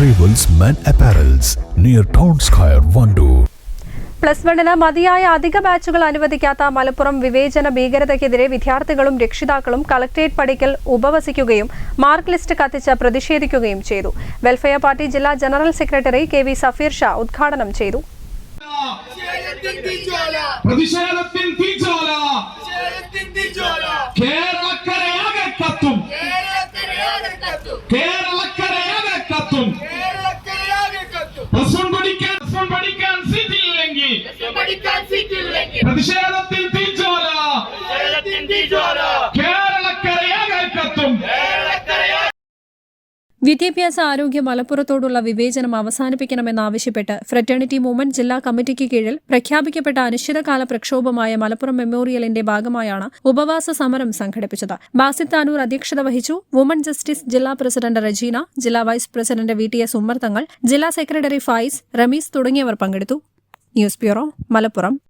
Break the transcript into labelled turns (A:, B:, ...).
A: Arrivals Men apparels near Town Square, Vandoor
B: plus വണ്ണിന് മതിയായ അധിക ബാച്ചുകൾ അനുവദിക്കാത്ത മലപ്പുറം വിവേചന ഭീകരതയ്ക്കെതിരെ വിദ്യാർത്ഥികളും രക്ഷിതാക്കളും കളക്ടറേറ്റ് പടിക്കൽ ഉപവസിക്കുകയും മാർക്ക് ലിസ്റ്റ് കത്തിച്ച് പ്രതിഷേധിക്കുകയും ചെയ്തു. വെൽഫെയർ പാർട്ടി ജില്ലാ general secretary K V Safeer Shah ഉദ്ഘാടനം ചെയ്തു.
C: പ്രതിഷേധത്തിൻ തീജ്വാല. പ്രതിഷേധത്തിൻ തീജ്വാല.
B: വിദ്യാഭ്യാസ ആരോഗ്യ മലപ്പുറത്തോടുള്ള വിവേചനം അവസാനിപ്പിക്കണമെന്നാവശ്യപ്പെട്ട് ഫ്രറ്റേണിറ്റി മൂവ്മെന്റ് ജില്ലാ കമ്മിറ്റിക്ക് കീഴിൽ പ്രഖ്യാപിക്കപ്പെട്ട അനിശ്ചിതകാല പ്രക്ഷോഭമായ മലപ്പുറം മെമ്മോറിയലിന്റെ ഭാഗമായാണ് ഉപവാസ സമരം സംഘടിപ്പിച്ചത്. ബാസിത് താനൂർ അധ്യക്ഷത വഹിച്ചു വുമൺ ജസ്റ്റിസ് ജില്ലാ പ്രസിഡന്റ് റജീന ജില്ലാ vice president V T S Ummer Thangal ജില്ലാ സെക്രട്ടറി ഫായിസ് റമീസ് തുടങ്ങിയവർ പങ്കെടുത്തു. News bureau Malappuram.